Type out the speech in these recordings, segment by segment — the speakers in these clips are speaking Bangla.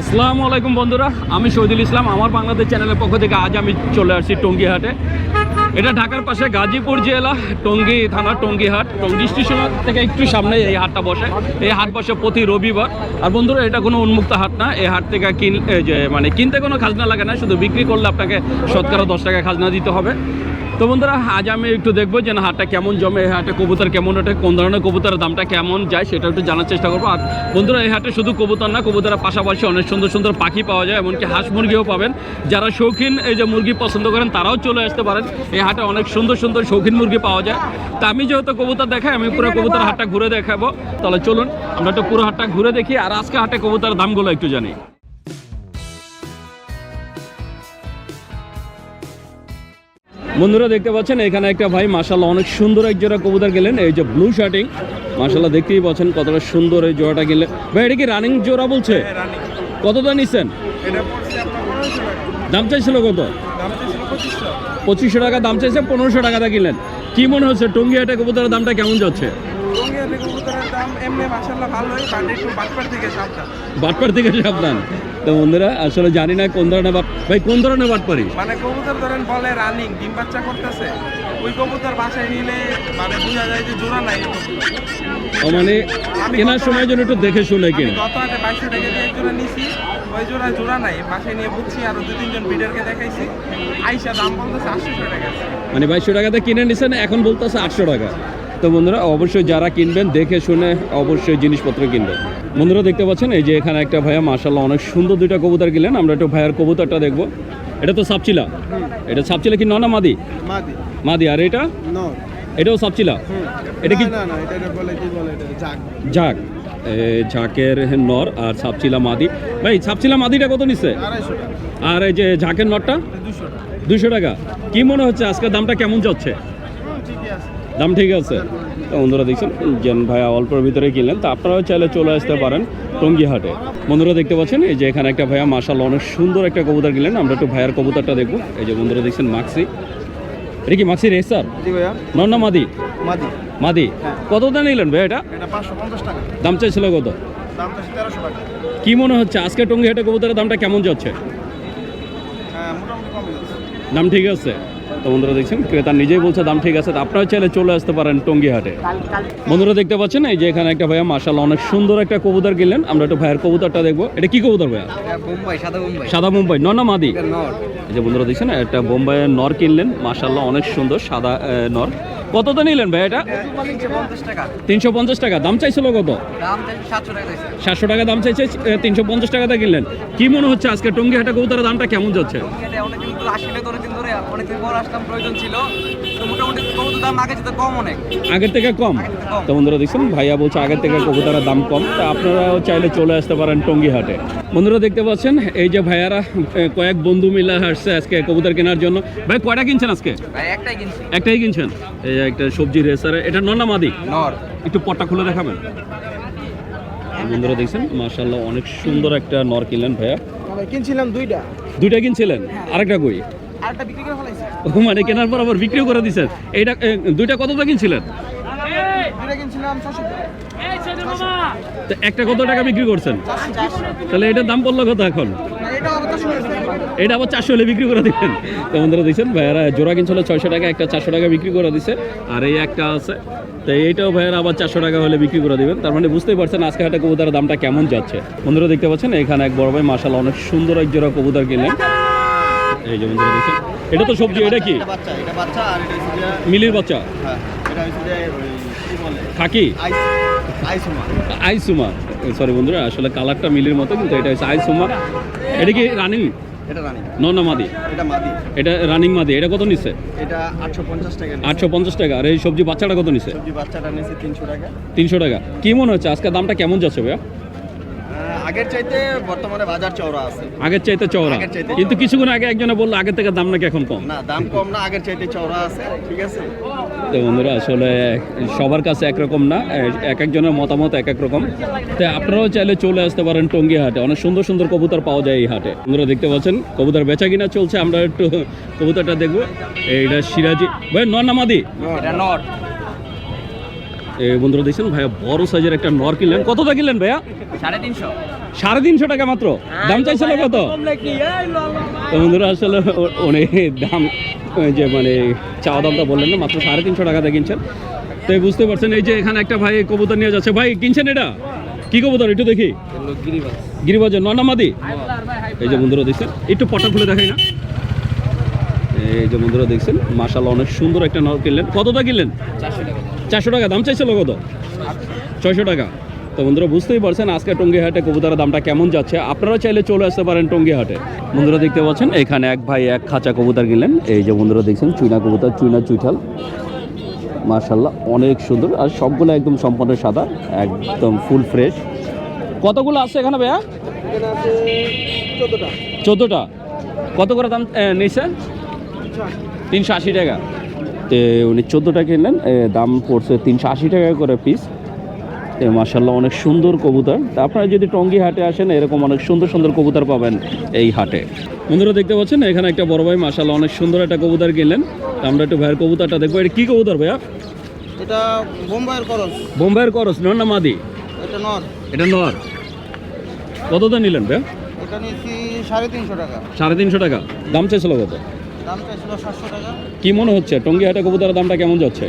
আসসালামু আলাইকুম বন্ধুরা, আমি শহীদুল ইসলাম, আমার বাংলাদেশ চ্যানেলের পক্ষ থেকে আজ আমি চলে আসছি টঙ্গিহাটে। এটা ঢাকার পাশে গাজীপুর জেলা, টঙ্গী থানা টঙ্গী হাট টঙ্গী স্টেশন থেকে একটু সামনে এই হাটটা বসে। এই হাট বসে প্রতি রবিবার। আর বন্ধুরা, এটা কোনো উন্মুক্ত হাট না, এই হাট থেকে কিন মানে কিনতে কোনো খাজনা লাগে না, শুধু বিক্রি করলে আপনাকে শতকরা দশ টাকা খাজনা দিতে হবে। তো বন্ধুরা, আজ আমি একটু দেখব যে না, হাটটা কেমন জমে, এই হাটে কবুতর কেমন ওঠে কোন ধরনের কবুতরের দামটা কেমন যায়, সেটা একটু জানার চেষ্টা করব। আর বন্ধুরা, এই হাটে শুধু কবুতর না, কবুতরের পাশাপাশি অনেক সুন্দর সুন্দর পাখি পাওয়া যায়, এমনকি হাঁস মুরগিও পাবেন। যারা শৌখিন, এই যে মুরগি পছন্দ করেন, তারাও চলে আসতে পারেন। এই হাটে অনেক সুন্দর সুন্দর শৌখিন মুরগি পাওয়া যায়। তা আমি যেহেতু কবুতর দেখাই, আমি পুরো কবুতর হাটটা ঘুরে দেখাবো। তাহলে চলুন, আমরা একটু পুরো হাটটা ঘুরে দেখি, আর আজকে হাটে কবুতরের দামগুলো একটু জানি। বন্ধুরা দেখতে পাচ্ছেন এখানে একটা ভাই মাসাল্লাহ অনেক সুন্দর এক জোড়া কবুতর গেলেন এই যে ব্লু শার্টিং মাসাল্লাহ দেখতেই পাচ্ছেন কতটা সুন্দর এই জোড়াটা গেলে। ভাই এটা কি রানিং জোড়া বলছে? কত দাম নিচ্ছেন? দাম চাইছিল কত? পঁচিশশো টাকা দাম চাইছে পনেরোশো টাকা দিয়ে কিনলেন। কি মনে হচ্ছে টঙ্গি হাটে কবুতরের দামটা কেমন যাচ্ছে টঙ্গিয়া থেকে কবুতরের দাম এমনি মাসাল্লাহ ভালোই বাট একটু বাটপার থেকে সাবধান। বাটপার থেকে সাবধান। তো বন্ধুরা আসলে জানি না কোন ধরনের বাট ভাই কোন ধরনের বাটপারি? মানে কবুতর ধরেন বলে রানিং ডিম বাচ্চা করতেছে ওই কবুতর বাসায় নিলে মানে বোঝা যায় যে জোড়া নাই। মানে কেনার সময় জন্য একটু দেখে শুনে কিনে। গত হাটে বাইশশো টাকা দিয়ে জোড়া নিছি ওই জোড়া জোড়া নাই বাসায় নিয়ে বুঝছি আরও দু তিনজন বিডারকে দেখাইছি। আইসা দাম বলতেছে আটশো টাকা। মানে বাইশশো টাকাতে কিনে নিছেন এখন বলতেছে আটশো টাকা। তো বন্ধুরা অবশ্যই যারা কিনবেন দেখে শুনে অবশ্যই জিনিসপত্র কিনবেন। বন্ধুরা দেখতে পাচ্ছেন এই যে এখানে একটা ভাইয়া মাসাল্লাহ অনেক সুন্দর দুইটা কবুতর কিনলেন। আমরা একটু ভাইয়ার কবুতরটা দেখব। এটা তো সাপচিলা। এটা সাপচিলা কি ননা মাদি? মাদি। মাদি আর এটা? এটাও সাপচিলা? এটা কি না না এটা বলে কি বলে এটা জাগ ঝাঁক। ঝাঁকের নর আর সাপচিলা মাদি। ভাই সাপচিলা মাদিটা কত নিচ্ছে আর এই যে ঝাঁকের নরটা? দুশো টাকা। কি মনে হচ্ছে আজকে দামটা কেমন যাচ্ছে? দাম ঠিক আছে। বন্ধুরা দেখছেন যেন ভাইয়া অল্পের ভিতরে কিনলেন তো আপনারাও চাইলে চলে আসতে পারেন টঙ্গি হাটে বন্ধুরা দেখতে পাচ্ছেন এই যে এখানে একটা ভাইয়া মাসাল অনেক সুন্দর একটা কবুতর কিনলেন। আমরা একটু ভাইয়ার কবুতরটা দেখব। এই যে বন্ধুরা দেখছেন মাক্সি। এটা কি মাক্সি রেসার স্যার ভাইয়া। নন্না মাদি? মাদি। মাদি। কত দাম নিলেন ভাই এটা? দাম চাইছিল কত? কি মনে হচ্ছে আজকে টঙ্গি হাটে কবুতরের দামটা কেমন যাচ্ছে? হ্যাঁ যাচ্ছে। দাম ঠিক আছে। তো বন্ধুরা দেখছেন ক্রেতা নিজেই বলছে দাম ঠিক আছে আপনারা চাইলে চলে আসতে পারেন টঙ্গি হাটে বন্ধুরা দেখতে পাচ্ছেন এই যে এখানে একটা ভাইয়া মাসাল অনেক সুন্দর একটা কবুতর কিনলেন। আমরা একটা ভাইয়ের কবুতরটা দেখব। এটা কি কবুতর ভাইয়া? সাদা মুম্বাই নর না মাদি। এই যে বন্ধুরা দেখছেন একটা বোম্বাইয়ের নর কিনলেন। মাসাল্লাহ অনেক সুন্দর সাদা আহ, কততে নিলেন ভাই এটা? তিনশো পঞ্চাশ টাকা। দাম চাইছিল কত? সাতশো টাকা দাম চাইছে তিনশো পঞ্চাশ টাকাতে কিনলেন। কি মনে হচ্ছে আজকে টঙ্গি হাটে কবুতরের দামটা কেমন যাচ্ছে? আগের থেকে কম? কম। তো বন্ধুরা দেখছেন ভাইয়া বলছে আগের থেকে কবুতরের দাম কম। তা আপনারাও চাইলে চলে আসতে পারেন টঙ্গি হাটে বন্ধুরা দেখতে পাচ্ছেন এই যে ভাইয়ারা কয়েক বন্ধু মিলে আসছে আজকে কবুতর কেনার জন্য। ভাই কয়টা কিনছেন আজকে? ভাই একটাই কিনছি। একটাই কিনছেন? এই যে একটা সবজি রেসারে এটা নন্না মাদি? নর। একটু পটটা খুলে দেখাবেন। বন্ধুরা দেখছেন মাশাল্লাহ অনেক সুন্দর একটা নর কিনলেন ভাইয়া। কিনছিলাম দুইটা। দুইটা কিনছিলেন? আরেকটা কই? আরেকটা বিক্রি করে ফেলাইছি। ও মানে কেনার পর আবার বিক্রিও করে দিচ্ছেন এইটা দুইটা কতটা কিনছিলেন? দুইটা কিনছিলাম একটা কত টাকা বিক্রি করছেন? তাহলে এটার দাম পড়ল কত এখন? এটা আবার চারশো হলে বিক্রি করে দিবেন তো বন্ধুরা দিচ্ছেন ভাইয়ারা জোড়া কিনছিল ছয়শো টাকা একটা চারশো টাকা বিক্রি করে দিছে আর এই একটা আছে। তো এইটাও ভাইয়ারা আবার চারশো টাকা হলে বিক্রি করে দিবেন। তার মানে বুঝতেই পারছেন আজকে একটা কবুতরের দামটা কেমন যাচ্ছে। বন্ধুরা দেখতে পাচ্ছেন এখানে এক বড় ভাই মাসাল অনেক সুন্দর এক জোড়া কবুতর কিনলেন। এই যে বন্ধুরা দেখছেন এটা তো সবজি এটা কি? বাচ্চা এটা বাচ্চা আর এটা হচ্ছে যে মিলির বাচ্চা। হ্যাঁ এটা হচ্ছে খাকি? আইস আইসুমা। সরি বন্ধুরা আসলে কালারটা মিলের মতো কিন্তু এটা হচ্ছে আইসুমা। এটা কি রানিং? এটা রানি। ননা মাদি। এটা মাদি। এটা রানিং মাদি। এটা কত নিচ্ছে এটা টাকা আর এই সবজি বাচ্চাটা কত নিচ্ছে সবজি বাচ্চাটা টাকা। তিনশো টাকা। কি মনে হচ্ছে? আজকে দামটা কেমন যাচ্ছে ভাইয়া? আগের চাইতে বর্তমানে বাজার চওড়া আছে। আগের চাইতে চওড়া? কিন্তু। কিছুক্ষণ আগে একজনে বলল আগের থেকে দাম নাকি এখন কম? না দাম কম না আগের চাইতে চওড়া আছে ঠিক আছে? তো বন্ধুরা আসলে সবার কাছে একরকম না এক একজনের মতামত এক এক রকম। তো আপনারাও চাইলে চলে আসতে পারেন টঙ্গি হাটে। অনেক সুন্দর সুন্দর কবুতর পাওয়া যায় এই হাটে। বন্ধুরা দেখতে পাচ্ছেন কবুতর বেচা কিনা চলছে আমরা একটু কবুতরটা দেখব। এইটা সিরাজি ভাই নর না মাদি? এটা নট বন্ধুরা দেখছেন? ভাইয়া বড় সাইজের একটা নর কিনলেন। কতটা কিনলেন ভাইয়া? সাড়ে তিনশো। সাড়ে তিনশো টাকা মাত্র। দাম চাইছিল কত? বন্ধুরা আসলে উনি দাম যে মানে চাওয়া দামটা বললেন না মাত্র সাড়ে তিনশো টাকাতে কিনছেন। তো বুঝতে পারছেন এই যে এখানে একটা ভাই কবুতর নিয়ে যাচ্ছে। ভাই কিনছেন এটা? কি কবুতর? একটু দেখি। গিরিবাজার ননামাদি এই যে বন্ধুরা দেখছেন একটু পটা খুলে দেখাই না। এই যে বন্ধুরা দেখছেন মাশাল অনেক সুন্দর একটা নর কিনলেন। কতটা কিনলেন? চারশো টাকা। চারশো টাকা দাম চাইছিল কত? ছয়শো টাকা। তো বন্ধুরা বুঝতেই পারছেন আজকে টঙ্গি হাটে কবুতরের দামটা কেমন যাচ্ছে। আপনারা চাইলে চলে আসতে পারেন টঙ্গি হাটে বন্ধুরা দেখতে পাচ্ছেন এখানে এক ভাই এক খাঁচা কবুতর কিনলেন। এই যে বন্ধুরা দেখছেন চুইনা কবুতর চুইনা চুইঠাল। মার্শাল্লাহ অনেক সুন্দর। আর সবগুলো একদম সম্পূর্ণ সাদা একদম ফুল ফ্রেশ। কতগুলো আছে এখানে ভাইয়া? চোদ্দোটা। কত করে দাম নিছে? তিনশো আশি টাকা। উনি চোদ্দোটা কিনলেন দাম পড়ছে তিনশো আশি টাকা করে পিস মার্শাল্লাহ অনেক সুন্দর কবুতর। তা আপনারা যদি টঙ্গি হাটে আসেন এরকম অনেক সুন্দর সুন্দর কবুতর পাবেন এই হাটে। বন্ধুরা দেখতে পাচ্ছেন এখানে একটা বড় ভাই মার্শাল্লাহ অনেক সুন্দর একটা কবুতর কিনলেন। আমরা একটু ভাইয়ের কবুতরটা দেখব। এটা কী কবুতর ভাইয়া? এটা বোম্বাইয়ের করস। বোম্বাইয়ের করস নর না মাদি? এটা নর। এটা নর। কতটা নিলেন ভাইয়া? এটা নিয়েছি সাড়ে তিনশো টাকা। সাড়ে তিনশো টাকা। দাম চাইছিল কত? সাতশো টাকা। কি মনে হচ্ছে? টঙ্গি হাটে কবুতরের দামটা কেমন যাচ্ছে?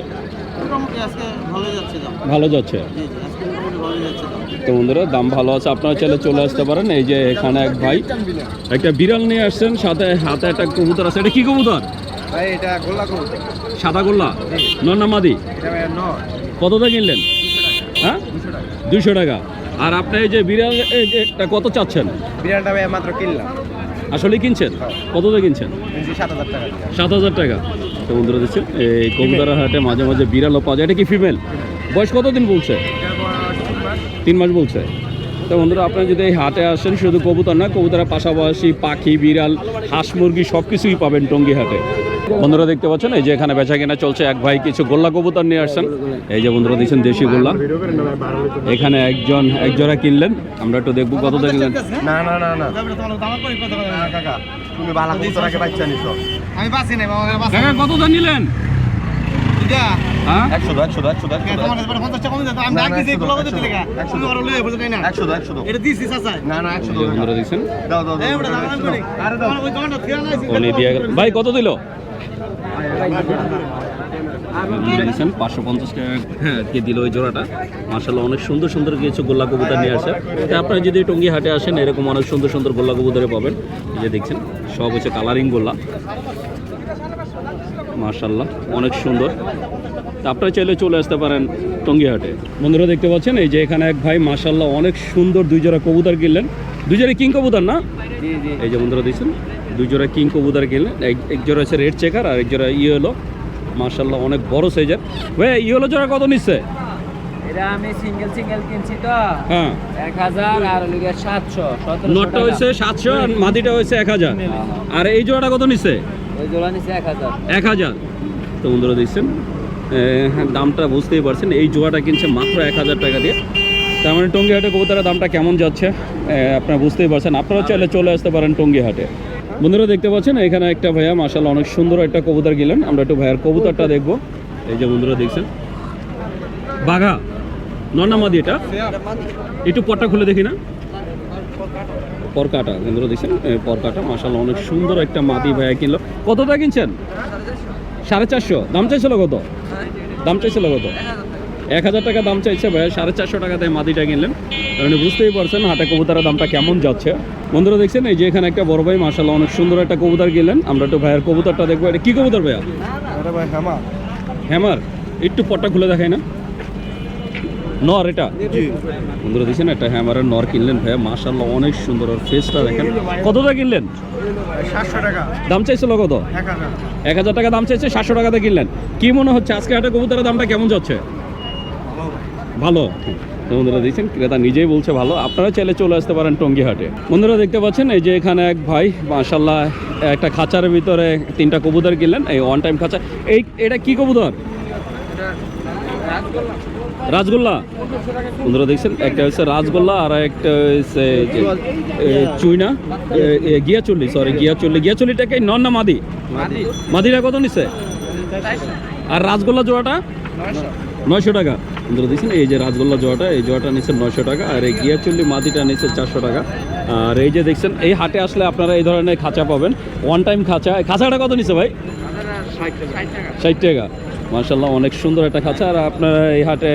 মোটামুটি আজকে ভালোই যাচ্ছে দাম। ভালো যাচ্ছে? জি জি আজকে মোটামুটি ভালোই যাচ্ছে দাম। তো বন্ধুরা দাম ভালো আছে আপনারা চাইলে চলে আসতে পারেন। এই যে এখানে এক ভাই একটা বিড়াল নিয়ে আসছেন সাথে হাতে একটা কবুতর আছে। এটা কি কবুতর? ভাই এটা গোল্লা কবুতর। সাদা গোল্লা? ভাই নর। কতটা কিনলেন? হ্যাঁ? দুশো টাকা। আর আপনি এই যে বিড়াল এই যে কত চাচ্ছেন? ভাই মাত্র কিনলাম। আসলে কিনছেন? কত দিয়ে কিনছেন সাত হাজার টাকা তো বন্ধুরা দিচ্ছেন এই কবুতারা হাটে মাঝে মাঝে বিড়ালও পাওয়া যায়। এটা কি ফিমেল বয়স কতদিন বলছে? তিন মাস বলছে। তো বন্ধুরা আপনারা যদি এই হাটে আসেন শুধু কবুতর না কবুতরের পাশাপাশি পাখি বিড়াল হাঁস মুরগি সব কিছুই পাবেন টঙ্গি হাটে। বন্ধুরা দেখতে পাচ্ছেন এই যে এখানে বেচা কেনা চলছে এক ভাই কিছু গোল্লা কবুতর নিয়ে আসছেন। এই যে বন্ধুরা দিচ্ছেন দেশি গোল্লা। এখানে একজন এক জোড়া কিনলেন আমরা একটু দেখব কত দেখলেন না না না না। কাকা তুমি বালা কবুতর আগে বাচ্চা নিছো। আমি বাসি নাই কতটা নিলেন? ভাই কত দিল? দেখছেন পাঁচশো পঞ্চাশ টাকা হ্যাঁ কে দিল ওই জোড়াটা। মার্শাল্লাহ অনেক সুন্দর সুন্দর কিছু গোল্লা কবুতর নিয়ে আসে। তা আপনারা যদি টঙ্গি হাটে আসেন এরকম অনেক সুন্দর সুন্দর গোল্লা কবুতরে পাবেন। যে দেখছেন সব হচ্ছে কালারিং গোল্লা। মার্শাল্লাহ অনেক সুন্দর। আপনারা চাইলে চলে আসতে পারেন টঙ্গিহাটে। বন্ধুরা দেখতে পাচ্ছেন এই যে এখানে এক ভাই মার্শাল্লাহ অনেক সুন্দর দুই জোড়া কবুতর কিনলেন। দুই জোড়া কিং কবুতর না? এই যে বন্ধুরা দেখছেন দুই জোড়া কিং কবুতর কিনলেন। এক- জোড়া হচ্ছে রেড চেকার আর এক জোড়া ইয়েলো। মার্শাল্লাহ অনেক বড় সাইজের ভাই ইয়েলো জোড়া কত নিচ্ছে? এটা আমি সিঙ্গেল সিঙ্গেল কিনছি তো। হ্যাঁ। এক হাজার আর লিগে নটটা হয়েছে সাতশো আর মাদিটা এক হাজার। আর এই জোড়াটা কত নিচ্ছে? এক হাজার। তো বন্ধুরা দেখছেন হ্যাঁ, দামটা বুঝতেই পারছেন এই জোড়াটা কিনছে মাত্র এক হাজার টাকা দিয়ে। তার মানে টঙ্গি হাটে কবুতরের দামটা কেমন যাচ্ছে আপনারা বুঝতেই পারছেন। আপনারা চাইলে চলে আসতে পারেন টঙ্গি হাটে বন্ধুরা দেখতে পাচ্ছেন এখানে একটা ভাইয়া মাসাল অনেক সুন্দর একটা কবুতর গেলেন। আমরা একটু ভাইয়ার কবুতরটা দেখব। এই যে বন্ধুরা দেখছেন বাঘা নর্নামাদি এটা? একটু পটটা খুলে দেখি না? পরকাটা বন্ধুরা দেখছেন? পরকাটা মাসাল অনেক সুন্দর একটা মাদি ভাইয়া কিনলো। কতটা কিনছেন? সাড়ে চারশো। দাম চাইছিল কত? দাম চাইছিল কত? এক হাজার টাকা দাম চাইছে ভাইয়া সাড়ে চারশো টাকাতে মাদিটা কিনলেন। কারণ বুঝতেই পারছেন হাটে কবুতারের দামটা কেমন যাচ্ছে। বন্ধুরা দেখছেন এই যে এখানে একটা বড় ভাই মার্শাল্লাহ অনেক সুন্দর একটা কবুতর কিনলেন। আমরা একটু ভাইয়ের কবুতরটা দেখব। এটা কি কবুতর ভাইয়া? হামা হ্যামার। একটু পটটা খুলে দেখাই না। নর এটা? বন্ধুরা দেখছেন একটা হ্যামারের নর কিনলেন ভাইয়া। মার্শাল্লাহ অনেক সুন্দর ওর ফেসটা দেখেন। কতটা কিনলেন? সাতশো টাকা। দাম চাইছিল কত? এক হাজার। টাকা দাম চাইছে সাতশো টাকাতে কিনলেন। কি মনে হচ্ছে আজকে হাটে কবুতরের দামটা কেমন যাচ্ছে? ভালো। বন্ধুরা দেখছেন ক্রেতা নিজেই বলছে ভালো। আপনারা চাইলে চলে আসতে পারেন টঙ্গি হাটে। বন্ধুরা দেখতে পাচ্ছেন এই যে এখানে এক ভাই মাশাল্লাহ একটা খাঁচার ভিতরে তিনটা কবুতর কিনলেন। এই ওয়ান টাইম খাঁচা এই এটা কি কবুতর? রাজগোল্লা। বন্ধুরা দেখছেন একটা হচ্ছে রাজগোল্লা আর একটা হচ্ছে চুইনা। গিয়াচল্লি সরি গিয়াচল্লি। গিয়াচল্লিটাকে নন না মাদি? মাদিটা কত নিচ্ছে আর রাজগোল্লা জোড়াটা? নয়শো টাকা। বন্ধুরা দেখছেন এই যে রাজগোল্লা জোয়াটা এই জোয়াটা নিচ্ছে নয়শো টাকা আর এই গিয়াচল্লি মাদিটা নিচ্ছে চারশো টাকা। আর এই যে দেখছেন এই হাটে আসলে আপনারা এই ধরনের খাঁচা পাবেন। ওয়ান টাইম খাঁচা। খাঁচাটা কত নিচ্ছে ভাই? ষাট টাকা। মার্শাল্লাহ অনেক সুন্দর একটা খাঁচা। আর আপনারা এই হাটে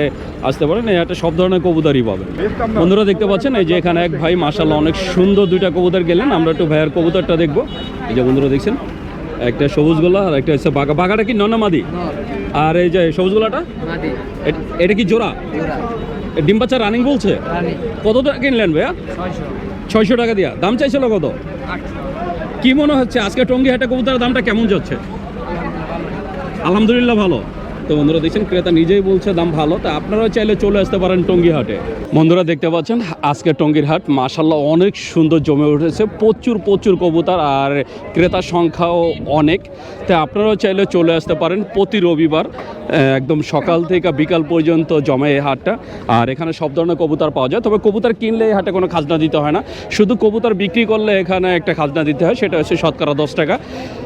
আসতে পারেন এই হাটে সব ধরনের কবুতরই পাবেন। বন্ধুরা দেখতে পাচ্ছেন এই যে এখানে এক ভাই মার্শাল্লাহ অনেক সুন্দর দুইটা কবুতর গেলেন। আমরা একটু ভাইয়ের কবুতরটা দেখব। এই যে বন্ধুরা দেখছেন একটা সবুজ গোলা আর একটা হচ্ছে বাঘা। বাঘাটা কি নন্না মাদি? আর এই যে সবুজ গোলাটা? এটা কি জোড়া? ডিম বাচ্চা রানিং বলছে? কত টাকা কিনলেন ভাইয়া? ছয়শো। টাকা দিয়া। দাম চাইছিল কত? কি মনে হচ্ছে আজকে টঙ্গি হাটে কবুতরের দামটা কেমন যাচ্ছে? আলহামদুলিল্লাহ ভালো। তো বন্ধুরা দেখছেন, ক্রেতা নিজেই বলছে দাম ভালো, তা আপনারাও চাইলে চলে আসতে পারেন টঙ্গি হাটে বন্ধুরা দেখতে পাচ্ছেন, আজকে টঙ্গির হাট মাশাল্লাহ অনেক সুন্দর জমে উঠেছে, প্রচুর প্রচুর কবুতর, আর ক্রেতার সংখ্যাও অনেক। তাই আপনারাও চাইলে চলে আসতে পারেন প্রতি রবিবার একদম সকাল থেকে বিকাল পর্যন্ত জমে এই হাটটা, আর এখানে সব ধরনের কবুতর পাওয়া যায়। তবে কবুতর কিনলে এই হাটে কোনো খাজনা দিতে হয় না। শুধু কবুতর বিক্রি করলে এখানে একটা খাজনা দিতে হয়, সেটা হচ্ছে শতকরা দশ টাকা।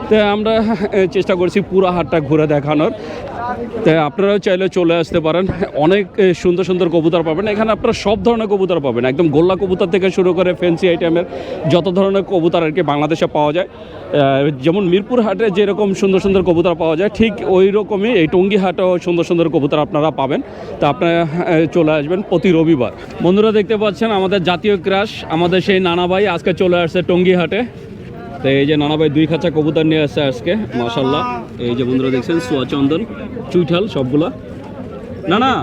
তো আমরা চেষ্টা করছি পুরো হাটটা ঘুরে দেখানোর। তাই আপনারাও চাইলে চলে আসতে পারেন। অনেক সুন্দর সুন্দর কবুতর পাবেন। এখানে আপনারা সব ধরনের কবুতর পাবেন। একদম গোল্লা কবুতর থেকে শুরু করে ফ্যান্সি আইটেমের যত ধরনের কবুতর আর কি বাংলাদেশে পাওয়া যায়। যেমন মিরপুর হাটে যেরকম সুন্দর সুন্দর কবুতর পাওয়া যায়, ঠিক ওই রকমই এই টঙ্গি হাটেও সুন্দর সুন্দর কবুতর আপনারা পাবেন। তা আপনারা চলে আসবেন প্রতি রবিবার। বন্ধুরা দেখতে পাচ্ছেন আমাদের জাতীয় ক্রাশ আমাদের সেই নানা ভাই আজকে চলে আসছে টঙ্গি হাটে। তো এই যে নানা ভাই দুই খাঁচা কবুতর নিয়ে আসছে আজকে মাশাল্লাহ এই যে বন্ধুরা দেখছেন সোয়া চন্দন চুইঠাল সবগুলা। না না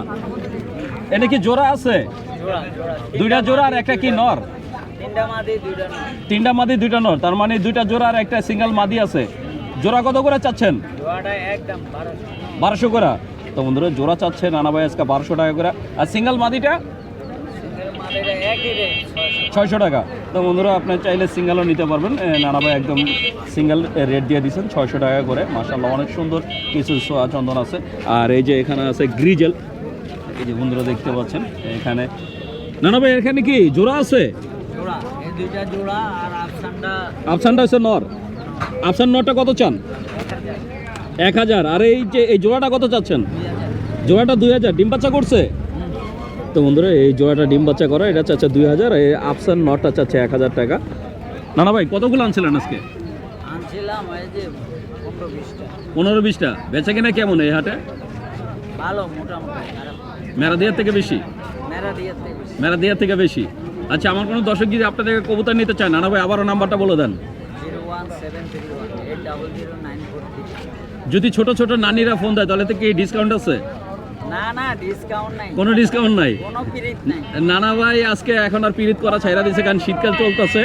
এটা কি জোড়া আছে? দুইটা জোড়া আর একটা কি নর? তিনটা মাদি দুইটা নর। তার মানে দুইটা জোড়া আর একটা সিঙ্গেল মাদি আছে। জোড়া কত করে চাচ্ছেন? বারোশো। বারোশো করে। তো বন্ধুরা জোড়া চাচ্ছে নানা ভাই আজকে বারোশো টাকা করে। আর সিঙ্গেল মাদিটা সিঙ্গেল মাদিটা একই রেট ছয়শো টাকা। তো বন্ধুরা আপনি চাইলে সিঙ্গেলও নিতে পারবেন। নানা ভাই একদম সিঙ্গেল রেট দিয়ে দিচ্ছেন ছয়শো টাকা করে। মাসাল্লাহ অনেক সুন্দর কিছু চন্দন আছে। আর এই যে এখানে আছে গ্রিজেল। এই যে বন্ধুরা দেখতে পাচ্ছেন এখানে। নানা ভাই এখানে কি জোড়া আছে? আফসানটা। হচ্ছে নর। আফসান নরটা কত চান? এক হাজার। আর এই যে এই জোড়াটা কত চাচ্ছেন? জোড়াটা দুই হাজার। ডিম বাচ্চা করছে? তো বন্ধুরা এই জোড়াটা ডিম বাচ্চা করা এটা চাচ্ছে দুই হাজার এই আফসান নটটা চাচ্ছে এক হাজার টাকা। নানা ভাই কতগুলো আনছিলেন আজকে? আনছিলাম পনেরো বিশটা বেচা কিনা কেমন এই হাটে? ভালো মোটামুটি খারাপ। মেরা দিয়ার থেকে বেশি। মেরা দিয়ে থেকে বেশি। আচ্ছা আমার কোনো দর্শক যদি আপনার থেকে কবুতর নিতে চায় নানা ভাই আবারও নাম্বারটা বলে দেন। যদি ছোট ছোট নানিরা ফোন দেয় তাহলে তো কি ডিসকাউন্ট আছে? না না ডিসকাউন্ট নাই। কোনো ডিসকাউন্ট নাই? কোনো পিরিত নাই। নানা ভাই আজকে এখন আর পিরিত করা ছাইরা দিছে কারণ শীতকাল চলতেছে।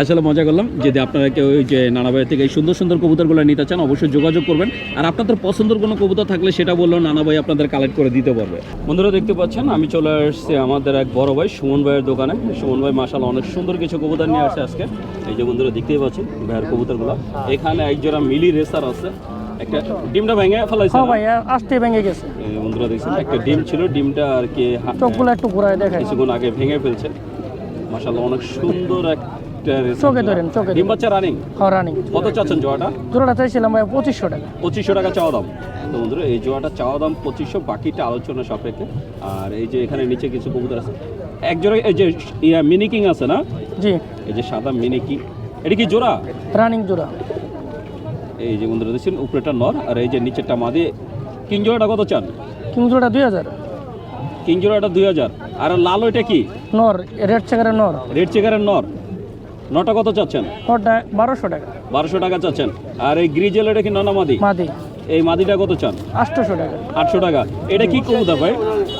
আসলে মজা করলাম। যদি আপনারা কেউ যে নানা ভাইয়ের থেকে এই সুন্দর সুন্দর কবুতরগুলো নিতে চান অবশ্যই যোগাযোগ করবেন। আর আপনাদের পছন্দের কোনো কবুতর থাকলে সেটা বললেও নানা ভাই আপনাদের কালেক্ট করে দিতে পারবে। বন্ধুরা দেখতে পাচ্ছেন আমি চলে আসছি আমাদের এক বড় ভাই সুমন ভাইয়ের দোকানে। সুমন ভাই মাসাল অনেক সুন্দর কিছু কবুতর নিয়ে আসছে আজকে। এই যে বন্ধুরা দেখতেই পাচ্ছেন ভাইয়ের কবুতরগুলো। এখানে একজোড়া মিলি রেসার আছে। একটা ডিমটা ভেঙে ফেলাইছে হ্যাঁ? ভাই আসতে ভেঙে গেছে। বন্ধুরা দেখছেন একটা ডিম ছিল ডিমটা আর কি চোখগুলো একটু ঘুরায় দেখায়। কিছুক্ষণ আগে ভেঙে ফেলছে। মাশাআল্লাহ অনেক সুন্দর একটা চোখে ধরেন, চোখে ডিম বাচ্চা রানিং হ্যাঁ রানিং কত চাচ্ছেন জোয়াটা জোড়াটা চাইছিলাম ভাই পঁচিশশো টাকা। পঁচিশশো টাকা চাওয়া দাম। তো বন্ধুরা এই জোয়াটা চাওয়া দাম পঁচিশশো বাকিটা আলোচনা সাপেক্ষে। আর এই যে এখানে নিচে কিছু কবুতর আছে। এক জোড়া এই যে ইয়া মিনি কিং আছে না? জি। এই যে সাদা মিনি কিং এটা কি জোড়া? রানিং জোড়া। এই যে বন্ধুরা দেখছেন উপরেটা নর আর এই যে নিচেরটা মাদি। কিং জোড়াটা কত চান? কিং জোড়া দুই হাজার। কিং জোড়াটা দুই হাজার। আর লাল ওইটা কি? নর রেড চেকারের নর। রেড চেকারের নর। নটা কত চাচ্ছেন? নরটা বারোশো টাকা। বারোশো টাকা চাচ্ছেন। আর এই গ্রিজেল এটা কি ননা মাদি? মাদি। এই মাদিটা কত চান? আটশোশো টাকা। আটশো টাকা। এটা কি কবুতর ভাই?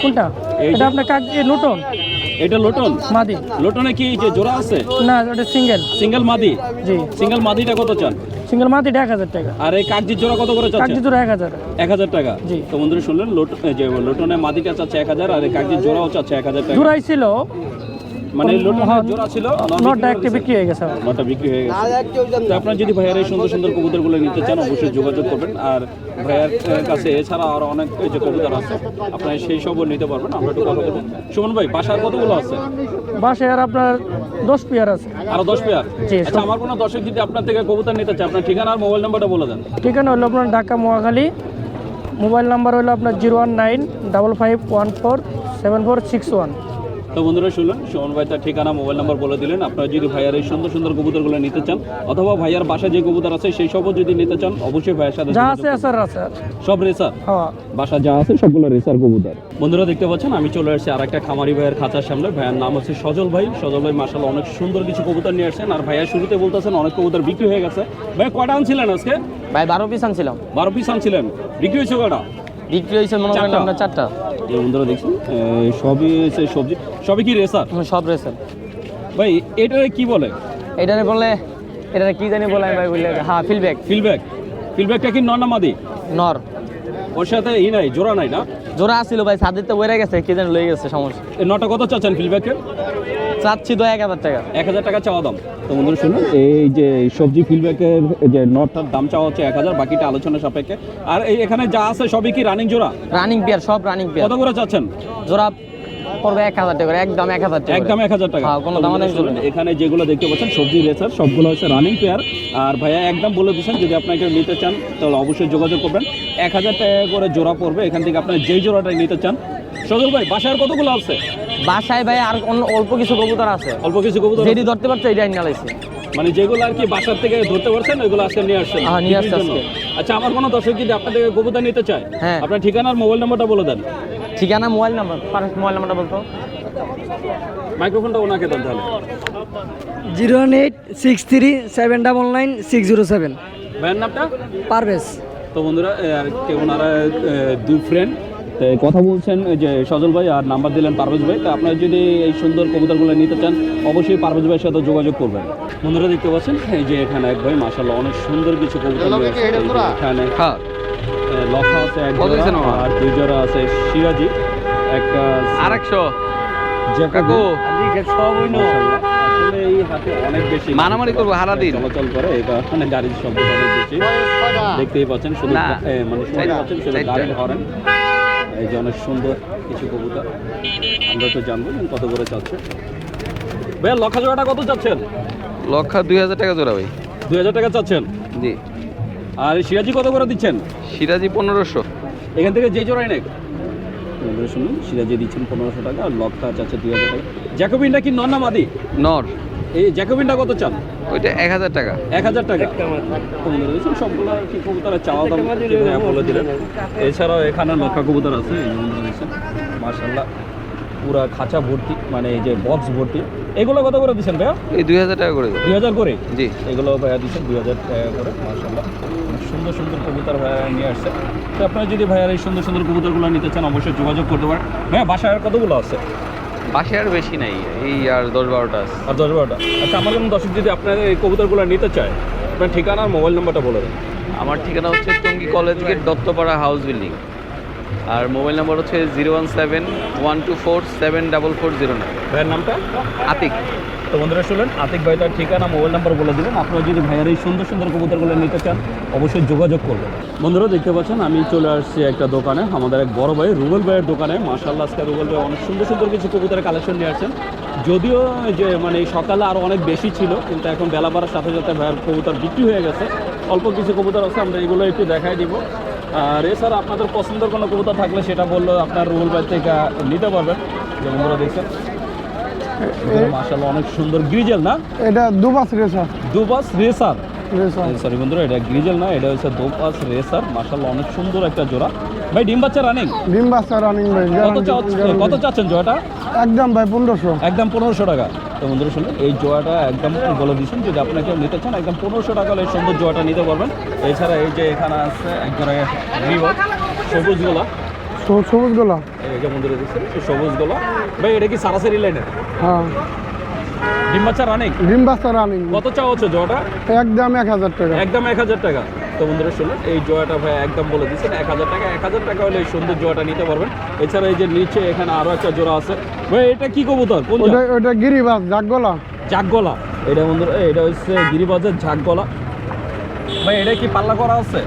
কোনটা? এটা আপনার কাক নতুন? এটা লোটন? মাদি। লোটনে কি যে জোড়া আছে? না ওটা সিঙ্গেল। সিঙ্গেল মাদি? জি। সিঙ্গেল মাদিটা কত চান? সিঙ্গেল মাদি এক হাজার টাকা। আর এই কাকজির জোড়া কত করে কাকজি চাচ্ছেন জোড়া এক হাজার। এক হাজার টাকা। জি। তো বন্ধুরা শুনলেন লোট যে লোটনে মাদিটা চাচ্ছে এক হাজার আর এই কাকজির জোড়াও চাচ্ছে এক হাজার টাকা। জোড়াই ছিল মানে এই হ্যাঁ, জোড়া ছিল বিক্রি একটা বিক্রি হয়ে গেছে। দিছে। বিক্রি হয়ে গেছে। তো আপনারা যদি ভাইয়ার এই সুন্দর সুন্দর কবুতরগুলো নিতে চান অবশ্যই যোগাযোগ করবেন। আর ভাইয়ার কাছে এছাড়া আরও অনেক যে কবুতর আছে আপনারা সেই সবও নিতে পারবেন। আমরা একটু কথা বলব সুমন ভাই বাসার কতগুলো আছে? বাসে আর আপনার দশ পেয়ার আছে। আরও দশ পেয়ার? জি, আচ্ছা আমার কোনো দর্শক যদি আপনার থেকে কবুতর নিতে চায় আপনার ঠিকানা আর মোবাইল নাম্বারটা বলে দেন। ঠিকানা হলো আপনার ঢাকা মহাখালী। মোবাইল নাম্বার হলো আপনার zero one nine double five one four seven four six one. তো বন্ধুরা শুনলেন সোহন ভাই তার ঠিকানা মোবাইল নাম্বার বলে দিলেন। আপনারা যদি ভাইয়ার এই সুন্দর সুন্দর কবুতরগুলো নিতে চান অথবা ভাইয়ার বাসায় যে কবুতর আছে সেই সবও যদি নিতে চান অবশ্যই ভাইয়ের সাথে যা আছে করবেন। আছে আছে। সব রেসার? হ্যাঁ। বাসা যা আছে সবগুলো রেসার কবুতর। বন্ধুরা দেখতে পাচ্ছেন আমি চলে আসছি আর একটা খামারি ভাইয়ের খাঁচার সামনে। ভাইয়ের নাম হচ্ছে সজল ভাই। সজল ভাই মাসাল অনেক সুন্দর কিছু কবুতর নিয়ে আসছেন। আর ভাইয়া শুরুতে বলতেছেন অনেক কবুতর বিক্রি হয়ে গেছে। ভাই কয়টা আনছিলেন আজকে? ভাই বারো পিস আনছিলাম। বারো পিস আনছিলেন। বিক্রি হয়েছে কয়টা বিক্রি হয়েছে মনে করেন আপনার চারটা? এই বন্ধুরা দেখছেন? সবই সবজি। সবই কি রেসার? সব রেসার। ভাই এটারে কি বলে? এটারে বলে এটারে কি জানি বলে ভাই বললে হ্যাঁ ফিলব্যাক ফিলব্যাক ফিলব্যাকটা কি নর না মাদি? নর। ওর সাথে ই নাই জোড়া নাই না? জোড়া আছিল ভাই সাদের তো বেড়ে গেছে কি জানি লয়ে গেছে সমস্যা। নটা কত চাচ্ছেন ফিলব্যাকের চাচ্ছি তো এক হাজার টাকা। এক হাজার টাকা চাওয়া দাম। তো বন্ধুরা শুনুন এই যে সবজি ফিডব্যাকের যে নটার দাম চাওয়া হচ্ছে এক হাজার বাকিটা আলোচনা সাপেক্ষে। আর এই এখানে যা আছে সবই কি রানিং জোড়া? রানিং পেয়ার সব রানিং পেয়ার কত করে চাচ্ছেন? জোড়া পড়বে এক হাজার টাকা একদম এক হাজার টাকা একদম এক হাজার টাকা। হ্যাঁ, কোনো না। এখানে যেগুলো দেখতে পাচ্ছেন সবজি রেসার সবগুলো হচ্ছে রানিং পেয়ার আর ভাইয়া একদম বলে দিচ্ছেন যদি আপনাকে নিতে চান তাহলে অবশ্যই যোগাযোগ করবেন। এক হাজার টাকা করে জোড়া পড়বে এখান থেকে আপনার যেই জোড়াটাই নিতে চান। সজল ভাই বাসায় আর কতগুলো আছে? বাসায় ভাই আর অন্য অল্প কিছু কবুতর আছে। অল্প কিছু কবুতর? যেটি ধরতে পারছে এটাই নিয়ে মানে যেগুলো আর কি বাসার থেকে ধরতে পারছেন ওইগুলো আজকে নিয়ে আসছেন। হ্যাঁ, নিয়ে আসছে বিক্রির আচ্ছা আমার কোনো দর্শক যদি আপনার থেকে কবুতর নিতে চায় হ্যাঁ। আপনার ঠিকানার মোবাইল নাম্বারটা বলে দেন। ঠিকানা মোবাইল নাম্বার পারেন মোবাইল নাম্বারটা বলতো। মাইক্রোফোনটা ওনাকে দেন তাহলে। Zero one eight six three seven double nine six zero seven. ভাইয়ের নামটা? পারভেজ। তো বন্ধুরা কে ওনারা দুই ফ্রেন্ড কথা বলছেন যে সজল ভাই আর নাম্বার দিলেন পারভেজ ভাই। তো আপনারা যদি এই সুন্দর কবুতরগুলো নিতে চান অবশ্যই পারভেজ ভাইয়ের সাথে যোগাযোগ করবেন। বন্ধুরা দেখতে পাচ্ছেন এই যে এখানে এক ভাই মাসাল্লাহ অনেক সুন্দর কিছু কবুতর এখানে হ্যাঁ। লক্ষা আছে এক জোড়া, আর দুই জোড়া আছে সিরাজি একটা আরেকশো? জ্যাকবো। সব আসলে এই হাতে অনেক বেশি মারামারি করব হারা দিন। চলাচল করে এটা মানে গাড়ির শব্দ অনেক বেশি দেখতেই পাচ্ছেন শুধু না। মানে শুনতে পাচ্ছেন শুধু গাড়ির হরেন। এই যে অনেক সুন্দর কিছু কবুতর। আমরা তো জানব কত করে চাচ্ছে। ভাইয়া লক্ষা জোড়াটা কত চাচ্ছেন? লক্ষা দুই হাজার টাকা জোড়া ভাই। দুই হাজার টাকা চাচ্ছেন? জি। আর এই সিরাজি কত করে দিচ্ছেন? সিরাজি পনেরোশো। এখান থেকে যে জোড়াই নেক। বন্ধুরা শুনুন সিরাজি দিচ্ছেন পনেরোশো টাকা আর লক্ষা চাচ্ছে দুই হাজার টাকা। জ্যাকোবিনটা কি নন না মাদি? নর। এই জ্যাকোবিনটা কত চান? ওইটা এক হাজার টাকা। এক হাজার টাকা। কবুতর সবগুলো আর কি কবুতরের চাওয়া দাম কি বলে দিলেন। এছাড়াও এখানে লক্ষা কবুতর আছে মার্শাল্লাহ পুরা খাঁচা ভর্তি মানে যে বক্স ভর্তি। এগুলো কত করে দিচ্ছেন ভাইয়া? এই দুই হাজার টাকা করে দুই হাজার করে? জি। এগুলো ভাইয়া দিচ্ছেন দুই হাজার টাকা করে মার্শাল্লাহ সুন্দর সুন্দর কবুতর ভাইয়া নিয়ে আসছে। তো আপনারা যদি ভাইয়ার এই সুন্দর সুন্দর কবুতরগুলো নিতে চান অবশ্যই যোগাযোগ করতে পারেন। ভাইয়া বাসায় কতগুলো আছে? বাসে আর বেশি নাই এই আর দশ বারোটা আছে। আর দশ বারোটা? আচ্ছা আমার কোনো দর্শক যদি আপনার এই কবুতরগুলো নিতে চায় আপনার ঠিকানা আর মোবাইল নাম্বারটা বলে দেন। আমার ঠিকানা হচ্ছে Tongi college gate Duttapara house building. আর মোবাইল নাম্বার হচ্ছে zero one seven one two four seven double four zero nine. ভাইয়ের নামটা? আতিক। তো বন্ধুরা শুনলেন আতিক ভাই তার ঠিকানা মোবাইল নাম্বার বলে দিলেন আপনারা যদি ভাইয়ার এই সুন্দর সুন্দর কবুতরগুলো নিতে চান অবশ্যই যোগাযোগ করবেন। বন্ধুরা দেখতে পাচ্ছেন আমি চলে আসছি একটা দোকানে। আমাদের এক বড় ভাই রুবেল ভাইয়ের দোকানে। মার্শাল্লাহ আজকে রুবেল ভাই অনেক সুন্দর সুন্দর কিছু কবুতরের কালেকশন নিয়ে আসছেন। যদিও যে মানে সকালে আরও অনেক বেশি ছিল কিন্তু এখন বেলা বাড়ার সাথে সাথে ভাইয়ের কবুতর বিক্রি হয়ে গেছে। অল্প কিছু কবুতর আছে আমরা এগুলো একটু দেখাই দিব। আর এছাড়া আপনাদের পছন্দের কোনো কবুতর থাকলে সেটা বলল আপনার রুহুল ভাই থেকে নিতে পারবেন। যে বন্ধুরা দেখছেন মাসাল্লাহ অনেক সুন্দর গ্রিজেল না? এটা দুবাস রেসার। দুবাস রেসার। সরি বন্ধুরা এটা গ্রিজেল না এটা হচ্ছে দুবাস রেসার মার্শাল্লাহ অনেক সুন্দর একটা জোড়া। ভাই ডিম বাচ্চা রানিং ডিম বাচ্চা রানিং ভাই কত চাচ্ছেন জোড়াটা? একদম ভাই পনেরোশো। একদম পনেরোশো টাকা। তো বন্ধুরা শুনুন এই জোড়াটা একদম বলে দিচ্ছেন যদি আপনাকে নিতে চান একদম পনেরোশো টাকা হলে এই সুন্দর জোড়াটা নিতে পারবেন। এছাড়া এই যে এখানে আছে একজোড়া সবুজ গোলা সবুজ গোলা এই যে বন্ধুরা দিচ্ছেন সবুজ গোলা ভাই এটা কি সারাসারি লাইনের হ্যাঁ। ডিম বাচ্চা রানিং ডিম বাচ্চা রানিং কত চাওয়া হচ্ছে একদম এক হাজার টাকা। একদম এক হাজার টাকা। তো বন্ধুরা শুনুন এই জোয়াটা ভাই একদম বলে দিচ্ছেন এক হাজার টাকা। এক হাজার টাকা হলে এই সুন্দর জোয়াটা নিতে পারবেন। এছাড়া এই যে নিচে এখানে আরও একটা জোড়া আছে। ভাই এটা কি কবুতর? কোন ওটা গিরিবাস জাগগোলা। ঝাকগলা এটা বন্ধুরা এটা হচ্ছে গিরিবাজের ঝাকগলা ভাই এটা কি পাল্লা করা আছে?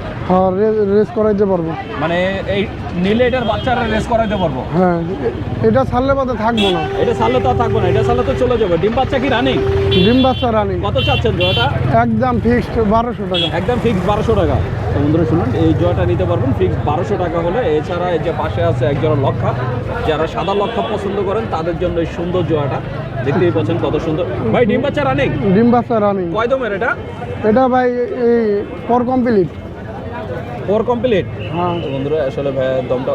রেস করাইতে পারব। মানে এই নিলে এটার বাচ্চারা রেস করাইতে পারব? হ্যাঁ এটা ছাড়লে বাদে থাকব না। এটা সারলে তো থাকব না এটা সারলে তো চলে যাবে। ডিম বাচ্চা কি রানিং ডিম বাচ্চা রানিং কত চাচ্ছেন জোয়াটা? একদম ফিক্সড বারোশো টাকা। একদম ফিক্স বারোশো টাকা। বন্ধুরা শুনুন এই জোয়াটা নিতে পারবেন ফিক্স বারোশো টাকা হলে। এছাড়া এই যে পাশে আছে একজোড়া লক্ষা। যারা সাদা লক্ষা পছন্দ করেন তাদের জন্য এই সুন্দর জোয়াটা। দেখতেই পাচ্ছেন কত সুন্দর। ভাই ডিম বাচ্চা রানিং ডিম বাচ্চা রানিং কয় দমের এটা? এটা ভাই এই পর কমপ্লিট ফোর কমপ্লিট হ্যাঁ। বন্ধুরা আসলে ভাই দমটা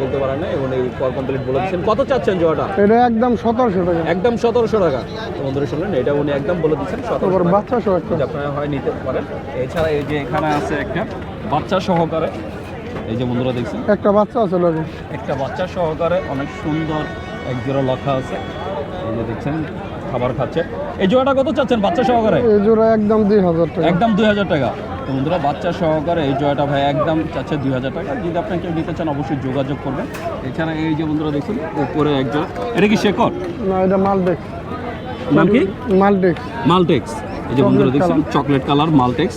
বলতে পারেন না এবং এই ফোর কমপ্লিট বলে দিচ্ছেন। কত চাচ্ছেন জোয়াটা এটা একদম সতেরোশো টাকা। একদম সতেরোশো টাকা। বন্ধুরা শুনলেন এটা উনি একদম বলে দিচ্ছেন সতেরোশো বাচ্চা একটা। আপনারা হয় নিতে পারেন। এছাড়া এই যে এখানে আছে একটা বাচ্চা সহকারে। এই যে বন্ধুরা দেখছেন। একটা বাচ্চা আছে লাগে। একটা বাচ্চা সহকারে অনেক সুন্দর এক জোড়া লক্ষা আছে। এই যে দেখছেন খাবার খাচ্ছে। এই জোড়াটা কত চাচ্ছেন বাচ্চা সহকারে? এই জোড়া একদম দুই হাজার টাকা। একদম দুই হাজার টাকা। তো বন্ধুরা বাচ্চা সহকারে এই জয়টা ভাই একদম চাচ্ছে দুই হাজার টাকা। যদি আপনি কেউ নিতে চান অবশ্যই যোগাযোগ করবেন। এছাড়া এই যে বন্ধুরা দেখুন উপরে একজন। এটা কি শেখর? না এটা মালটেক্স। নাম কি? মালটেক্স। মালটেক্স। এই যে বন্ধুরা দেখছেন চকলেট কালার মালটেক্স।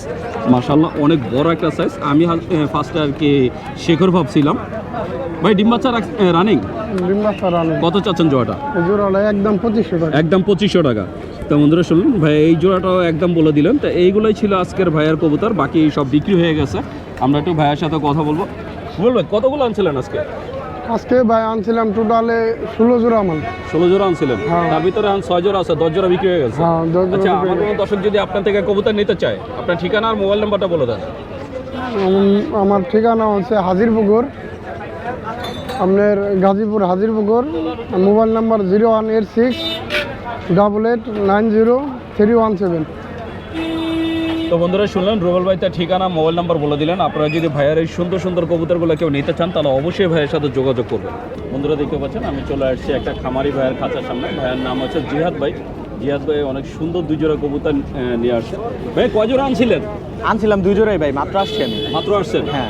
মার্শাল্লাহ অনেক বড় একটা সাইজ আমি ফার্স্টে আর কি শেখর ভাবছিলাম। ভাই ডিম বাচ্চা রানিং ডিম বাচ্চা রানিং কত চাচ্ছেন জয়টা? জোড়াটা একদম পঁচিশশো টাকা। একদম পঁচিশশো টাকা। তো বন্ধুরা শুনুন ভাই এই জোড়াটাও একদম বলে দিলেন। তো এইগুলোই ছিল আজকের ভাইয়ার কবুতর বাকি সব বিক্রি হয়ে গেছে। আমরা একটু ভাইয়ের সাথে কথা বলব। বলবেন কতগুলো আনছিলেন আজকে? আজকে ভাই আনছিলাম টোটালে ষোলো জোড়া মাল। ষোলো জোড়া আনছিলেন? হ্যাঁ। তার ভিতরে আন ছয় জোড়া আছে দশ জোড়া বিক্রি হয়ে গেছে। হ্যাঁ আচ্ছা আমার কোনো দর্শক যদি আপনার থেকে কবুতর নিতে চায় আপনার ঠিকানা আর মোবাইল নাম্বারটা বলে দেন। আমার ঠিকানা হচ্ছে হাজিরপুকুর আপনার Gazipur Hajirpukur mobile number zero one eight six double eight nine zero three one seven তো বন্ধুরা শুনলেন রুবেল ভাই তার ঠিকানা মোবাইল নাম্বার বলে দিলেন। আপনারা যদি ভাইয়ের এই সুন্দর সুন্দর কবুতরগুলো কেউ নিতে চান তাহলে অবশ্যই ভাইয়ের সাথে যোগাযোগ করবেন। বন্ধুরা দেখতে পাচ্ছেন আমি চলে আসছি একটা খামারি ভাইয়ের খাঁচার সামনে। ভাইয়ের নাম হচ্ছে জিহাদ ভাই। জিহাদ ভাই অনেক সুন্দর দুই জোড়া কবুতর নিয়ে আসছে। ভাই কয় জোড়া আনছিলেন? আনছিলাম দুই জোড়াই ভাই মাত্র আসছি আমি। মাত্র আসছেন হ্যাঁ।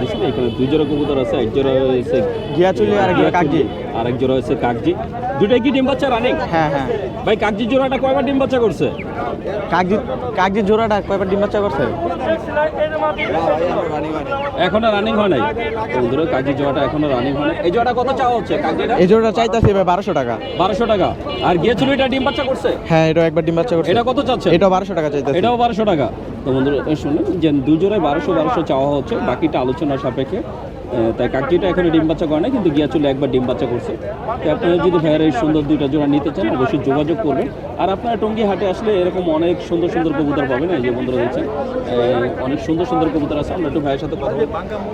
দেখছেন এখানে দুই জোড়া কবুতর আছে এক জোড়া হয়েছে গিয়াচুলি আর এক জোড়া কাকজি। আর এক জোড়া হচ্ছে কাকজি। দুটাই কি ডিম বাচ্চা রানিং হ্যাঁ হ্যাঁ। ভাই কাকজি জোড়াটা কয়বার ডিম বাচ্চা করছে? কাকজি কাকজির জোড়াটা কয়বার ডিম বাচ্চা করছে? এখনও রানিং হয় নাই? বন্ধুরা কাকজি জোড়াটা এখনও রানিং হয় নাই। এই জোড়াটা কত চাওয়া হচ্ছে কাকজিটা? এই জোড়াটা চাইতেছি ভাই বারোশো টাকা। বারোশো টাকা। আর গিয়েছিল এটা ডিম বাচ্চা করছে? হ্যাঁ এটা একবার ডিম বাচ্চা করছে। এটা কত চাচ্ছে? এটাও বারোশো টাকা চাইতেছি। এটাও বারোশো টাকা। তো বন্ধুরা শুনুন যে দুজোড়ায় বারোশো বারোশো চাওয়া হচ্ছে বাকিটা আলোচনা সাপেক্ষে। তাই কাকজিটা এখনও ডিম বাচ্চা করে না কিন্তু গিয়া চলে একবার ডিম বাচ্চা করছে। তো আপনারা যদি ভাইয়ের এই সুন্দর দুইটা জোড়া নিতে চান অবশ্যই যোগাযোগ করবেন। আর আপনারা টঙ্গি হাটে আসলে এরকম অনেক সুন্দর সুন্দর কবুতর পাবেন এই যে বন্ধুরা দেখছেন অনেক সুন্দর সুন্দর কবুতর আছে। আমরা একটু ভাইয়ের সাথে কথা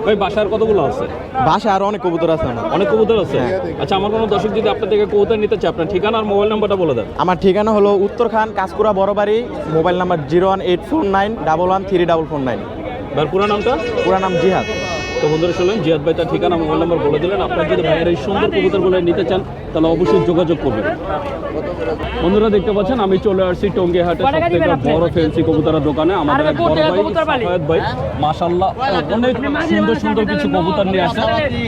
ভাই বাসার কতগুলো আছে? বাসায় আরও অনেক কবুতর আছে আমার। অনেক কবুতর আছে? আচ্ছা আমার কোনো দর্শক যদি আপনার থেকে কবুতর নিতে চায় আপনার ঠিকানা আর মোবাইল নাম্বারটা বলে দেন। আমার ঠিকানা হলো Uttarkhan Kanchkura Barabari mobile number zero one eight four nine double one three double four nine. পুরো নামটা? পুরা নাম জিহাদ। তো বন্ধুরা শুনলেন জিয়াদ ভাই তার ঠিকানা মোবাইল নাম্বার বলে দিলেন। আপনারা যদি ভাইয়ের এই সুন্দর কবুতরগুলো নিতে চান তাহলে অবশ্যই যোগাযোগ করবেন। বন্ধুরা দেখতে পাচ্ছেন আমি চলে আসছি টঙ্গি হাটে সব থেকে বড় ফেন্সি কবুতরের দোকানে। আমাদের এক বড় ভাই সৈয়দ ভাই মাশাল্লাহ অনেক সুন্দর সুন্দর কিছু কবুতর নিয়ে আসছে।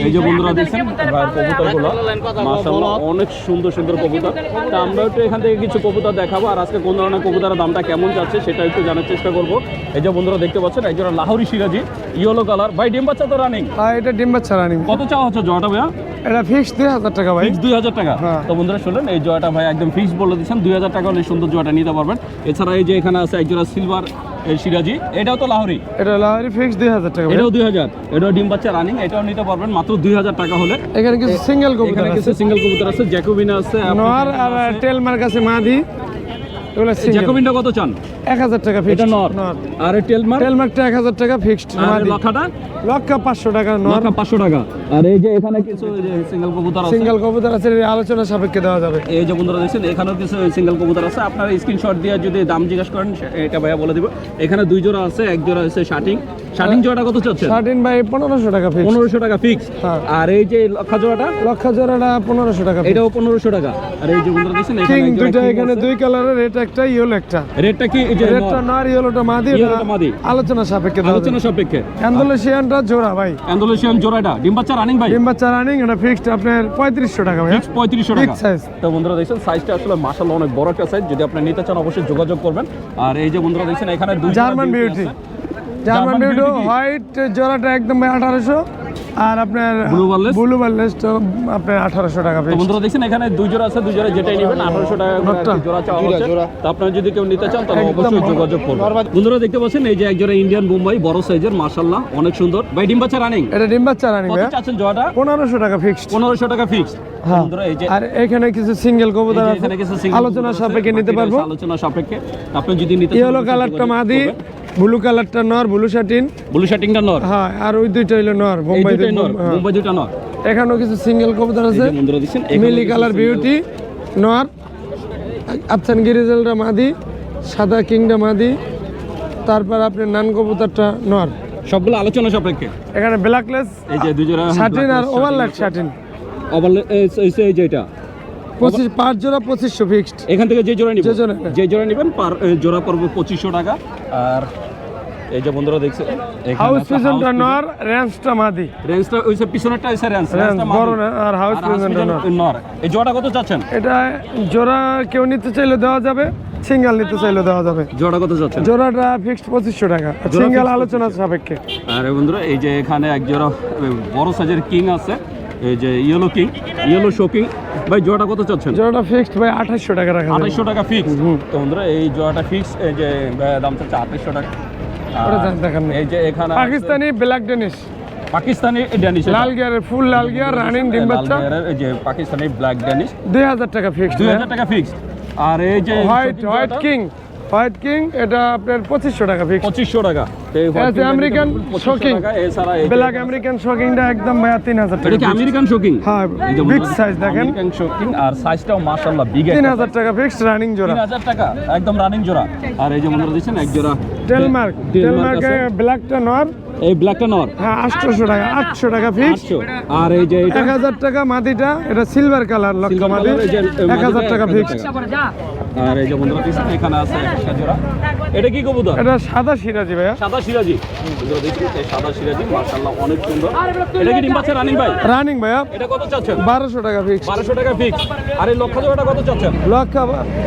এই যে বন্ধুরা দেখছেন ভাইয়ের কবুতরগুলো মাশাল্লাহ অনেক সুন্দর সুন্দর কবুতর। তা আমরা একটু এখান থেকে কিছু কবুতর দেখাবো আর আজকে কোন ধরনের কবুতরের দামটা কেমন যাচ্ছে সেটা একটু জানার চেষ্টা করব। এই যে বন্ধুরা দেখতে পাচ্ছেন একজন লাহোরি সিরাজি ইয়েলো কালার। ভাই ডিম বাচ্চা তো রানিং আর এটা ডিম বাচ্চা রানিং কত চাওয়া হচ্ছে জয়টা ভাইয়া? এটা ফিক্স দুই হাজার টাকা ভাই। দুই হাজার টাকা? হ্যাঁ। তো বন্ধুরা শুনলেন এই জয়টা ভাই একদম ফিক্স বলে দিচ্ছেন দুই হাজার টাকা হলে সুন্দর জয়টা নিতে পারবেন। এছাড়া এই যে এখানে আছে একজোড়া সিলভার সিরাজি এটাও তো লাহোরি? এটা লাহরি ফিক্স দুই হাজার টাকা এটাও দুই হাজার। এটাও ডিম বাচ্চা রানিং এটাও নিতে পারবেন। মাত্র দুই হাজার টাকা হলে। এখানে কিছু সিঙ্গেল কবুতর এখানে কিছু সিঙ্গেল কবুতর আছে জ্যাকোবিনা আছে নর আর টেল মার্ক আছে মাদি। এগুলো জ্যাকোবিনটা কত চান? এক হাজার টাকা ফিক্স এটা নর। আর টেলমার টেল মার্কটা টাকা ফিক্সড আর লক্ষাটা? লক্ষ পাঁচশো টাকা নর। লক্ষা পাঁচশো টাকা। আর এই যে এখানে কিছু সিঙ্গেল কবুতর আছে? সিঙ্গেল কবুতর আছে আলোচনা সাপেক্ষে দেওয়া যাবে। এই যে বন্ধুরা দেখছেন এখানেও কিছু সিঙ্গেল কবুতর আছে। আপনারা স্ক্রিনশট দিয়ে যদি দাম জিজ্ঞাসা করেন এটা ভাইয়া বলে দিব। এখানে দুই জোড়া আছে এক জোড়া আছে শার্টিং শার্টিং জোড়াটা কত চাচ্ছে ভাই পনেরোশো টাকা ফিক্স পনেরোশো টাকা ফিক্স হ্যাঁ। আর এই যে লক্ষা জোড়াটা? লক্ষ জোড়াটা পনেরোশো টাকা এটাও পনেরোশো টাকা। আর এই যে বন্ধুরা দেখছেন কিং দুইটা এখানে দুই কালারের এটা একটা ইয়েলো একটা। রেটটা কি এই যে রেডটা নর ইয়েলোটা মাদি ইয়েলোটা মাদি। আলোচনা সাপেক্ষে আলোচনা সাপেক্ষে। অ্যান্ডোলেশিয়ানটা জোড়া ভাই। অ্যান্ডোলেশিয়ান জোড়াটা ডিম বাচ্চা রানিং ভাই? ডিম বাচ্চা রানিং এটা ফিক্সড আপনার পঁয়ত্রিশশো টাকা ভাই। ফিক্স পঁয়ত্রিশশো টাকা। Size। তো বন্ধুরা দেখছেন সাইজটা আসলে মাসাল্লাহ অনেক বড় একটা সাইজ যদি আপনি নিতে চান অবশ্যই যোগাযোগ করবেন। আর এই যে বন্ধুরা দেখছেন এখানে দুই জার্মান বিউটি জার্মান হোয়াইট জোড়াটা একদম আঠারোশো। আর আপনার? ব্লু বার্লেস আপনার আঠারোশো টাকা তো বন্ধুরা দেখছেন এখানে দুই জোড়া আছে দুই জোড়া যেটাই নেবেন আঠারোশো টাকা জোড়া চাওয়া হচ্ছে। তো আপনারা যদি কেউ নিতে চান তাহলে অবশ্যই যোগাযোগ করবেন। বন্ধুরা দেখতে পাচ্ছেন এই যে এক জোড়া ইন্ডিয়ান বোম্বাই বড় সাইজের অনেক সুন্দর। ভাই ডিম বাচ্চা রানিং এটা ডিম বাচ্চা রানি কত চাচ্ছেন জোড়াটা? পনেরোশো টাকা ফিক্সড পনেরোশো টাকা ফিক্সড হ্যাঁ। বন্ধুরা এই যে আর এখানে কিছু সিঙ্গেল কবুতর আছে। এখানে কিছু single আলোচনা সাপেক্ষে নিতে পারব। আলোচনা সাপেক্ষে। আপনি যদি নিতে ইয়েলো কালারটা মাদি। ব্লু কালারটা নর ব্লু শার্টিন ব্লু শার্টিংটা নর? হ্যাঁ আর ওই দুইটা হইল নর বোম্বাই দুটোই নর হ্যাঁ। মুম্বাই দুটো নর। এখানেও কিছু সিঙ্গেল কবুতর আছে। মিলি কালার বিউটি নর। আফসান গিরিজেলটা মাদি সাদা কিংটা মাদি। তারপর আপনার নান কবুতরটা নর। সবগুলো আলোচনা সাপেক্ষে। এখানে ব্ল্যাকলেস এই যে দুই জোড়া শার্টিন আর ওভারল্যাক শার্টিন ওভারলে এই যে এটা। পঁচিশ পাঁচ জোড়া পঁচিশশো ফিক্সড এখান থেকে যে জোড়া নিবেন? যে জোড়া- নেবেন পার জোড়া পড়বে পঁচিশশো টাকা। আর এই যে বন্ধুরা দেখছে হাউস পিজনটা নর রেঞ্জটা মাদি। রেঞ্জটা ওই যে পিছনেরটা এসে রেঞ্জ রেঞ্জ বড় না আর হাউস পিজনটা নর। এই জোড়াটা কত চাচ্ছেন? এটা জোড়া কেউ নিতে চাইলে দেওয়া যাবে সিঙ্গেল নিতে চাইলে দেওয়া যাবে। জোড়া কত চাচ্ছেন? জোড়াটা ফিক্সড পঁচিশশো টাকা সিঙ্গেল আলোচনা সাপেক্ষে। আর বন্ধুরা এই যে এখানে এক জোড়া বড় সাইজের কিং আছে। যে yellow king yellow show king ভাই জোড়াটা কত চাচ্ছেন? জোড়াটা ফিক্সড ভাই আঠাশশো টাকা রাখা টাকা ফিক্স তো বন্ধুরা এই জোড়াটা ফিক্স এই যে দাম চাচ্ছে টাকা। এই যে এখানে Pakistani black Danish Pakistani Danish লাল গিয়ারের ফুল লাল গিয়ার রানিং ডিম বাচ্চা। এই যে পাকিস্তানি ব্ল্যাক ড্যানিশ দুই হাজার টাকা ফিক্সড দুই হাজার টাকা ফিক্সড আর এই যে white white king white king এটা আপনার পঁচিশশো টাকা ফিক্সড পঁচিশশো টাকা। American 2500 show king black American শোকিংটা একদম ভাইয়া তিন হাজার টাকা আমেরিকান শোকিং হ্যাঁ বিগ সাইজ দেখেন। শোকিং আর সাইজটাও মাশাআল্লাহ বিগ তিন হাজার টাকা রানিং জোড়া। তিন হাজার টাকা একদম রানিং জোড়া। আর এই যে মনে দিচ্ছেন এক জোড়া টেলমার্ক টেলমার্ক ব্ল্যাকটা নর। এই ব্ল্যাকটা নর। হ্যাঁ টাকা আটশো টাকা ফিক্সড আটশো। আর এই যে এটা? এক হাজার টাকা মাদিটা এটা সিলভার কালার লক্ষ টাকা 1000 ফিক্সড টাকা। আর এই যে বন্ধুরা দিচ্ছেন এখানে আছে একটা জোড়া এটা কি কবুতর? এটা সাদা সিরাজি ভাইয়া। সাদা সিরাজি। বন্ধুরা দেখছেন এই সাদা সিরাজি মাশাআল্লাহ অনেক সুন্দর। এটা কি ডিম পাচ্ছে রানিং ভাই? রানিং ভাইয়া। এটা কত চাচ্ছেন? বারোশো টাকা ফিক্সড বারোশো টাকা ফিক্স আর এই লক্ষ জোড়াটা কত চাচ্ছেন? লক্ষ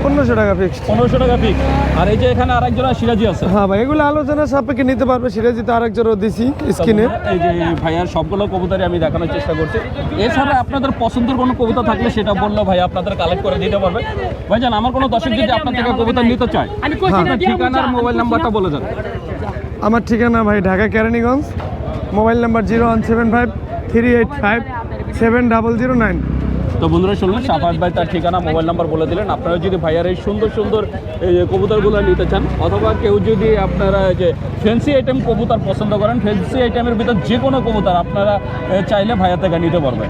পনেরোশো টাকা ফিক্সড পনেরোশো টাকা ফিক্স আর এই যে এখানে আরেক জোড়া সিরাজি আছে। হ্যাঁ ভাই এগুলো আলোচনা সাপেক্ষে নিতে পারবে সিরাজি তো আরেক জোড়া দিছি স্কিনে। এই যে ভাইয়ার সবগুলো কবুতরই আমি দেখানোর চেষ্টা করছি। এছাড়া আপনাদের পছন্দের কোনো কবিতা থাকলে সেটা বললে ভাই আপনাদের কালেক্ট করে দিতে পারবে। ভাইজান আমার কোনো দর্শক যদি আপনার থেকে কবিতা নিতে চায় আপনার ঠিকানা আর মোবাইল নাম্বারটা বলে দেন। আমার ঠিকানা ভাই Dhaka Keraniganj. Mobile number zero one seven five three eight five seven double zero nine. তো বন্ধুরা শুনলেন সাফাত ভাই তার ঠিকানা মোবাইল নাম্বার বলে দিলেন। আপনারা যদি ভাইয়ার এই সুন্দর সুন্দর কবুতরগুলো নিতে চান অথবা কেউ যদি আপনারা যে ফ্যান্সি আইটেম কবুতর পছন্দ করেন ফ্যান্সি আইটেমের ভিতর যে কোনো কবুতর আপনারা চাইলে ভাইয়ার থেকে নিতে পারবেন।